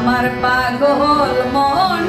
আমার পাগল মন।